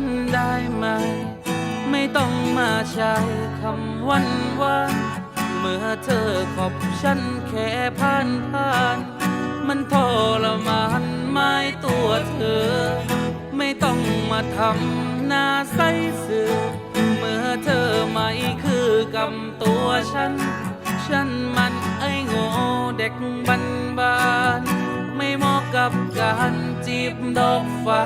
นได้ไหม ไม่ต้องมาใช้คำวันว่นเมื่อเธอขอบฉันแค่ผ่านผ่าน มันทรมานไม่ตัวเธอ ไม่ต้องมาทำหน้าใสเสือเมื่อเธอไม่คือกำตัวฉัน ฉันมันไอโง่เด็กบันบาน ไม่เหมาะกับการจีบดอกฟ้า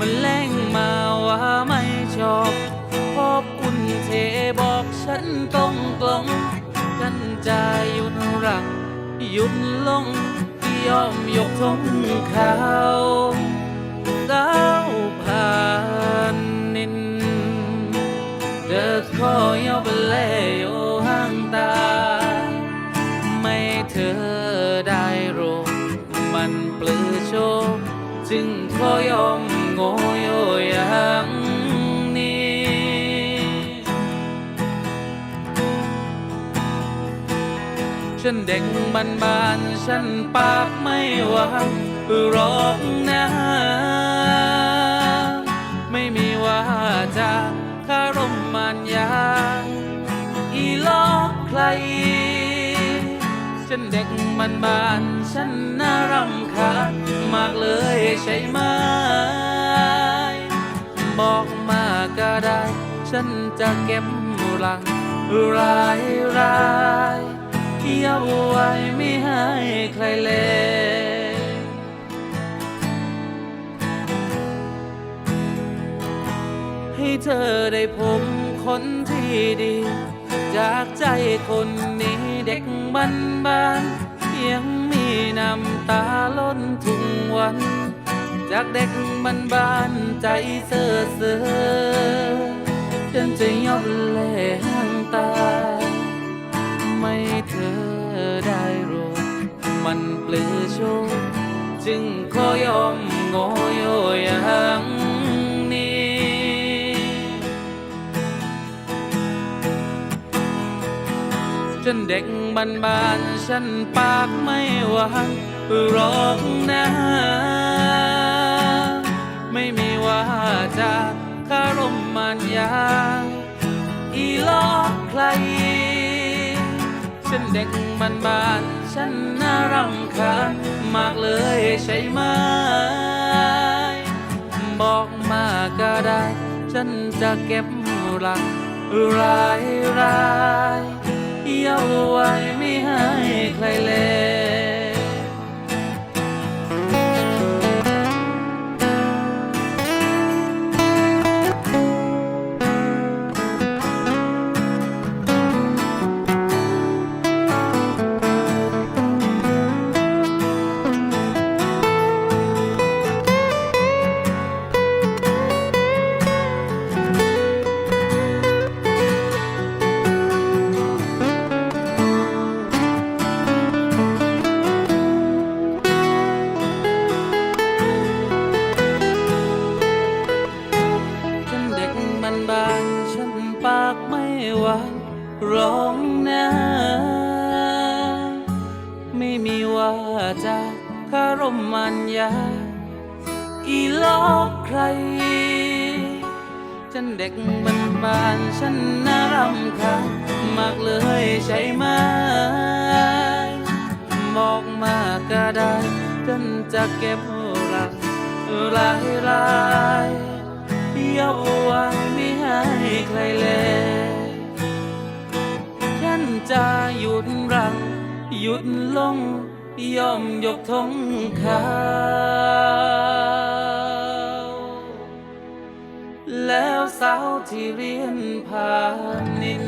มันแรงมาว่าไม่ชอบพอบอุ่นเทบอกฉันตรงตรงๆฉันใจหยุดรักหยุดลงยอมยกทงขาวสาวผ่านนินเธอขอยอมเล่โอห่างตา ไม่เธอได้รู้มันปลือโชคจึงขอยอม โงโยอย่างนี้ฉันเด็กบันบานฉันปากไม่หวางร้องนะไม่มีว่าจะคารมมานยาอีลอกใคร ฉันเด็กบันบานฉันน่ารำคาญมากเลยใช่ไหม ได้ ฉันจะเก็บรังรายรายเย้าไว้ไม่ให้ใครเลยให้เธอได้พบคนที่ดี จากใจคนนี้เด็กบ้านบ้านยังมีน้ำตาล้นทุกวัน จากเด็กบ้านบ้านใจเซ่อเสือ ฉันจะยอมเล่ห่างตา ไม่เธอได้รู้มันเปลือโชคจึงขอยอมโงโยอย่างนี้ฉันเด็กบ้านบานฉันปากไม่หวานร้องนะไม่มีว่าจะคารมมานยาอี ลอกใคร ฉันเด็กบ้านบานฉันน่ารำคาญมากเลยใช่ไหม บอกมาก็ได้ ฉันจะเก็บรักรายรายเย้าไว้ไม่ให้ใครเลย บันบานฉันปากไม่หวานร้องนะไม่มีว่าจะคารมมันยาอีลอกใคร ฉันเด็กบันบานฉันน่ารำคาญมากเลยใช่ไหมบอกมาก็ได้ฉันจะเก็บรักรายรายๆยกไว้ไม่ ใครเลยฉันจะหยุดรัง หยุดลงยอมยกธงขาวแล้วสาวที่เรียนผ่านนิน